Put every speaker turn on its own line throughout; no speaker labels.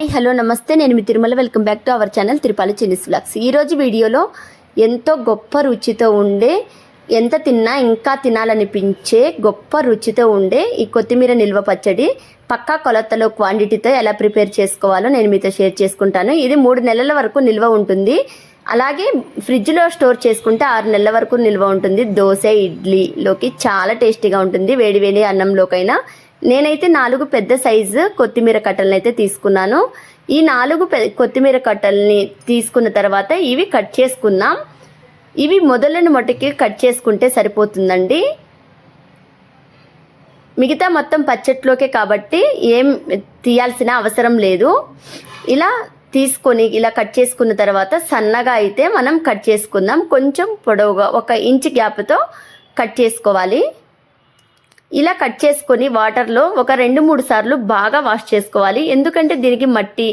Hello నమస్తే. నేను మీ Tirumala. Welcome back to our channel Tirupati చినిస్ blogs ఈరోజు వీడియోలో ఎంతో గొప్ప రుచితో ఉండే ఎంత తిన్నా ఇంకా తినాలనిపించే గొప్ప రుచితో ఉండే ఈ కొత్తిమీర నిల్వ పచ్చడి పక్కా కొలతలో క్వాంటిటీతో ఎలా ప్రిపేర్ చేసుకోవాలో నేను మీతో షేర్ చేసుకుంటాను. ఇది మూడు నెలల వరకు నిల్వ ఉంటుంది. అలాగే ఫ్రిడ్జ్లో స్టోర్ చేసుకుంటే ఆరు నెలల వరకు నిల్వ ఉంటుంది. దోశ ఇడ్లీలోకి చాలా టేస్టీగా ఉంటుంది. వేడి వేడి అన్నంలోకైనా నేనైతే నాలుగు పెద్ద సైజు కొత్తిమీర కట్టలను అయితే తీసుకున్నాను. ఈ నాలుగు పె కొత్తిమీర కట్టల్ని తీసుకున్న తర్వాత ఇవి కట్ చేసుకుందాం. ఇవి మొదలని మటుకి కట్ చేసుకుంటే సరిపోతుందండి. మిగతా మొత్తం పచ్చట్లోకే కాబట్టి ఏం తీయాల్సిన అవసరం లేదు. ఇలా తీసుకొని ఇలా కట్ చేసుకున్న తర్వాత సన్నగా అయితే మనం కట్ చేసుకుందాం. కొంచెం పొడవుగా ఒక ఇంచ్ గ్యాప్తో కట్ చేసుకోవాలి. ఇలా కట్ చేసుకొని వాటర్లో ఒక రెండు మూడు సార్లు బాగా వాష్ చేసుకోవాలి. ఎందుకంటే దీనికి మట్టి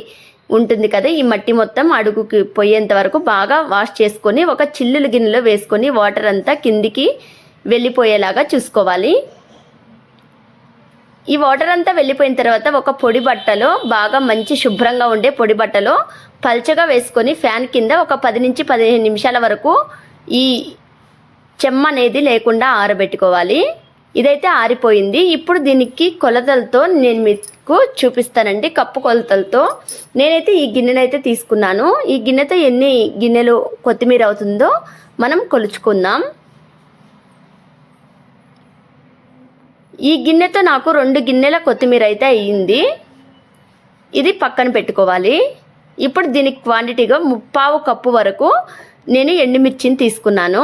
ఉంటుంది కదా ఈ మట్టి మొత్తం అడుగుకి పోయేంత వరకు బాగా వాష్ చేసుకొని ఒక చిల్లుల గిన్నెలో వేసుకొని వాటర్ అంతా కిందికి వెళ్ళిపోయేలాగా చూసుకోవాలి. ఈ వాటర్ అంతా వెళ్ళిపోయిన తర్వాత ఒక పొడి బట్టలో బాగా మంచి శుభ్రంగా ఉండే పొడి బట్టలో పల్చగా వేసుకొని ఫ్యాన్ కింద ఒక పది నుంచి పదిహేను నిమిషాల వరకు ఈ చెమ్మ అనేది లేకుండా ఆరబెట్టుకోవాలి. ఇదైతే ఆరిపోయింది. ఇప్పుడు దీనికి కొలతలతో నేను మీకు చూపిస్తానండి. కప్పు కొలతలతో నేనైతే ఈ గిన్నెనైతే తీసుకున్నాను. ఈ గిన్నెతో ఎన్ని గిన్నెలు కొత్తిమీర అవుతుందో మనం కొలుచుకుందాం. ఈ గిన్నెతో నాకు రెండు గిన్నెల కొత్తిమీర అయితే అయ్యింది. ఇది పక్కన పెట్టుకోవాలి. ఇప్పుడు దీనికి క్వాంటిటీగా ముప్పావు కప్పు వరకు నేను ఎండుమిర్చిని తీసుకున్నాను.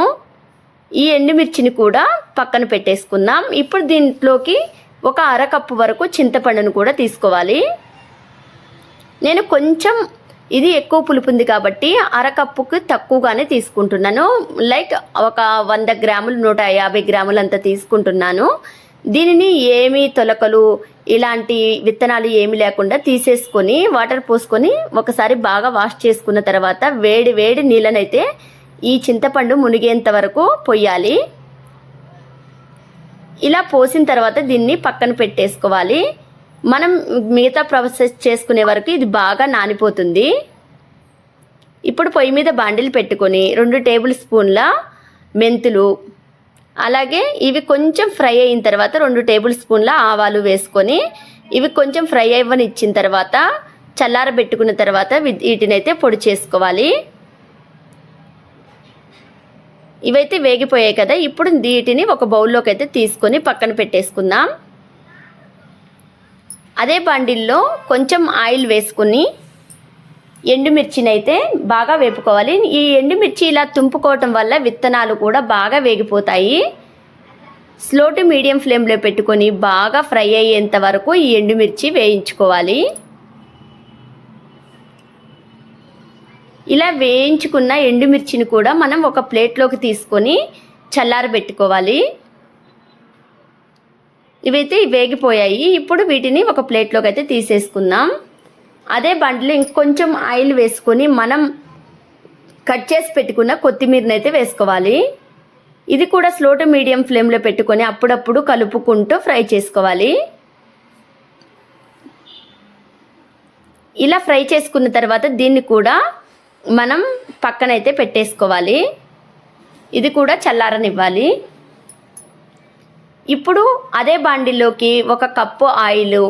ఈ ఎండుమిర్చిని కూడా పక్కన పెట్టేసుకుందాం. ఇప్పుడు దీంట్లోకి ఒక అరకప్పు వరకు చింతపండును కూడా తీసుకోవాలి. నేను కొంచెం ఇది ఎక్కువ పులుపు ఉంది కాబట్టి అరకప్పుకి తక్కువగానే తీసుకుంటున్నాను. లైక్ ఒక వంద గ్రాములు నూట యాభై గ్రాములు అంత తీసుకుంటున్నాను. దీనిని ఏమి తొలకలు ఇలాంటి విత్తనాలు ఏమి లేకుండా తీసేసుకొని వాటర్ పోసుకొని ఒకసారి బాగా వాష్ చేసుకున్న తర్వాత వేడి వేడి నీళ్ళనైతే ఈ చింతపండు మునిగేంత వరకు పొయ్యాలి. ఇలా పోసిన తర్వాత దీన్ని పక్కన పెట్టేసుకోవాలి. మనం మిగతా ప్రాసెస్ చేసుకునే వరకు ఇది బాగా నానిపోతుంది. ఇప్పుడు పొయ్యి మీద బాండిలు పెట్టుకొని రెండు టేబుల్ స్పూన్ల మెంతులు అలాగే ఇవి కొంచెం ఫ్రై అయిన తర్వాత రెండు టేబుల్ స్పూన్ల ఆవాలు వేసుకొని ఇవి కొంచెం ఫ్రై అవ్వని ఇచ్చిన తర్వాత చల్లారబెట్టుకున్న తర్వాత వీటినైతే పొడి చేసుకోవాలి. ఇవైతే వేగిపోయాయి కదా ఇప్పుడు వీటిని ఒక బౌల్లోకి అయితే తీసుకొని పక్కన పెట్టేసుకుందాం. అదే బండిల్లో కొంచెం ఆయిల్ వేసుకుని ఎండుమిర్చిని అయితే బాగా వేపుకోవాలి. ఈ ఎండుమిర్చి ఇలా తుంపుకోవటం వల్ల విత్తనాలు కూడా బాగా వేగిపోతాయి. స్లో టు మీడియం ఫ్లేమ్లో పెట్టుకొని బాగా ఫ్రై అయ్యేంత వరకు ఈ ఎండుమిర్చి వేయించుకోవాలి. ఇలా వేయించుకున్న ఎండుమిర్చిని కూడా మనం ఒక ప్లేట్లోకి తీసుకొని చల్లారబెట్టుకోవాలి ఇవైతే వేగిపోయాయి. ఇప్పుడు వీటిని ఒక ప్లేట్లోకి అయితే తీసేసుకుందాం. అదే బండ్లో ఇంకొంచెం ఆయిల్ వేసుకొని మనం కట్ చేసి పెట్టుకున్న కొత్తిమీరని అయితే వేసుకోవాలి. ఇది కూడా స్లో టు మీడియం ఫ్లేమ్లో పెట్టుకొని అప్పుడప్పుడు కలుపుకుంటూ ఫ్రై చేసుకోవాలి. ఇలా ఫ్రై చేసుకున్న తర్వాత దీన్ని కూడా మనం పక్కనైతే పెట్టేసుకోవాలి. ఇది కూడా చల్లారనివ్వాలి. ఇప్పుడు అదే బాండిలోకి ఒక కప్పు ఆయిల్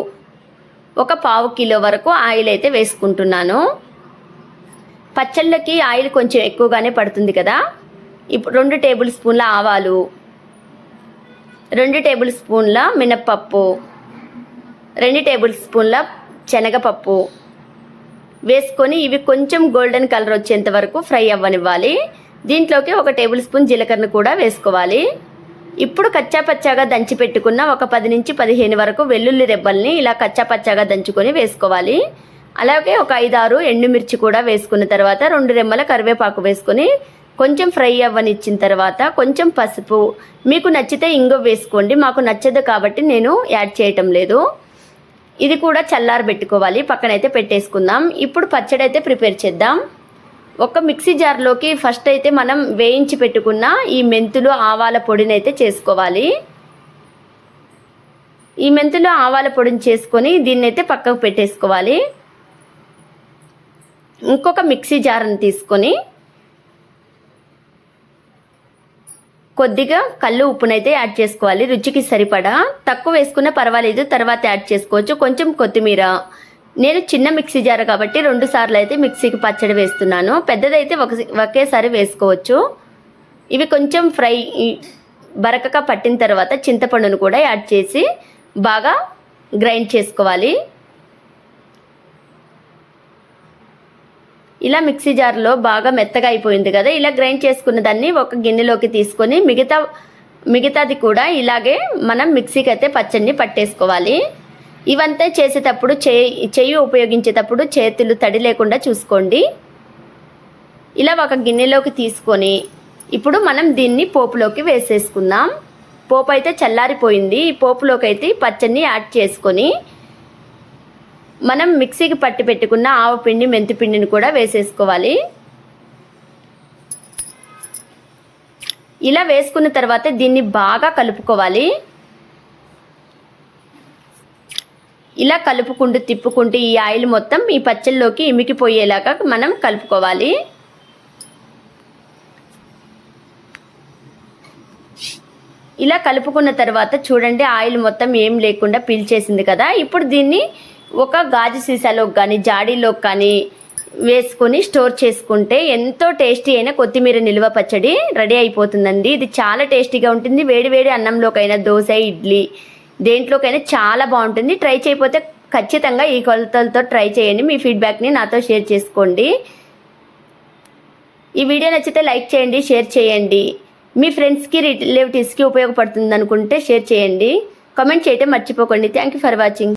ఒక పావు కిలో వరకు ఆయిల్ అయితే వేసుకుంటున్నాను. పచ్చళ్ళకి ఆయిల్ కొంచెం ఎక్కువగానే పడుతుంది కదా. ఇప్పుడు రెండు టేబుల్ స్పూన్ల ఆవాలు రెండు టేబుల్ స్పూన్ల మినప్పప్పు రెండు టేబుల్ స్పూన్ల శనగపప్పు వేసుకొని ఇవి కొంచెం గోల్డెన్ కలర్ వచ్చేంత వరకు ఫ్రై అవ్వనివ్వాలి. దీంట్లోకి ఒక టేబుల్ స్పూన్ జీలకర్ర కూడా వేసుకోవాలి. ఇప్పుడు కచ్చా పచ్చాగా దంచి పెట్టుకున్న ఒక పది నుంచి పదిహేను వరకు వెల్లుల్లి రెబ్బల్ని ఇలా కచ్చాపచ్చాగా దంచుకొని వేసుకోవాలి. అలాగే ఒక ఐదారు ఎండుమిర్చి కూడా వేసుకున్న తర్వాత రెండు రెమ్మల కరివేపాకు వేసుకొని కొంచెం ఫ్రై అవ్వనిచ్చిన తర్వాత కొంచెం పసుపు. మీకు నచ్చితే ఇంగో వేసుకోండి. మాకు నచ్చదు కాబట్టి నేను యాడ్ చేయటం లేదు. ఇది కూడా చల్లారి పెట్టుకోవాలి. పక్కనైతే పెట్టేసుకుందాం. ఇప్పుడు పచ్చడి అయితే ప్రిపేర్ చేద్దాం. ఒక మిక్సీ జార్లోకి ఫస్ట్ అయితే మనం వేయించి పెట్టుకున్న ఈ మెంతులు ఆవాల పొడిని అయితే చేసుకోవాలి. ఈ మెంతులు ఆవాల పొడిని చేసుకొని దీన్ని అయితే పక్కకు పెట్టేసుకోవాలి. ఇంకొక మిక్సీ జార్ని తీసుకొని కొద్దిగా కళ్ళు ఉప్పునైతే యాడ్ చేసుకోవాలి. రుచికి సరిపడా. తక్కువ వేసుకున్నా పర్వాలేదు. తర్వాత యాడ్ చేసుకోవచ్చు. కొంచెం కొత్తిమీర. నేను చిన్న మిక్సీ జార్ కాబట్టి రెండు సార్లు అయితే మిక్సీకి పచ్చడి వేస్తున్నాను. పెద్దదైతే ఒక ఒకేసారి వేసుకోవచ్చు. ఇవి కొంచెం ఫ్రై బరకగా పట్టిన తర్వాత చింతపండును కూడా యాడ్ చేసి బాగా గ్రైండ్ చేసుకోవాలి. ఇలా మిక్సీ జార్లో బాగా మెత్తగా అయిపోయింది కదా ఇలా గ్రైండ్ చేసుకున్న దాన్ని ఒక గిన్నెలోకి తీసుకొని మిగతా మిగతాది కూడా ఇలాగే మనం మిక్సీకి అయితే పచ్చడిని పట్టేసుకోవాలి. ఇవంతా చేసేటప్పుడు చేయి చెయ్యి ఉపయోగించేటప్పుడు చేతులు తడి లేకుండా చూసుకోండి. ఇలా ఒక గిన్నెలోకి తీసుకొని ఇప్పుడు మనం దీన్ని పోపులోకి వేసేసుకుందాం. పోపు అయితే చల్లారిపోయింది. ఈ పోపులోకి అయితే పచ్చడిని యాడ్ చేసుకొని మనం మిక్సీకి పట్టి పెట్టుకున్న ఆవు పిండి మెంతి పిండిని కూడా వేసేసుకోవాలి. ఇలా వేసుకున్న తర్వాత దీన్ని బాగా కలుపుకోవాలి. ఇలా కలుపుకుంటూ తిప్పుకుంటూ ఈ ఆయిల్ మొత్తం ఈ పచ్చళ్ళలోకి ఇమికిపోయేలాగా మనం కలుపుకోవాలి. ఇలా కలుపుకున్న తర్వాత చూడండి ఆయిల్ మొత్తం ఏం లేకుండా పీల్చేసింది కదా. ఇప్పుడు దీన్ని ఒక గాజు సీసాలో కానీ జాడీలోకి కానీ వేసుకొని స్టోర్ చేసుకుంటే ఎంతో టేస్టీ అయిన కొత్తిమీర నిల్వ పచ్చడి రెడీ అయిపోతుందండి. ఇది చాలా టేస్టీగా ఉంటుంది. వేడి వేడి అన్నంలోకైనా దోశ ఇడ్లీ దేంట్లోకైనా చాలా బాగుంటుంది. ట్రై చేయకపోతే ఖచ్చితంగా ఈ కొలతలతో ట్రై చేయండి. మీ ఫీడ్బ్యాక్ని నాతో షేర్ చేసుకోండి. ఈ వీడియో నచ్చితే లైక్ చేయండి షేర్ చేయండి. మీ ఫ్రెండ్స్కి రిలేటివ్స్కి ఉపయోగపడుతుంది అనుకుంటే షేర్ చేయండి. కామెంట్ చేయటం మర్చిపోకండి. Thank you for watching.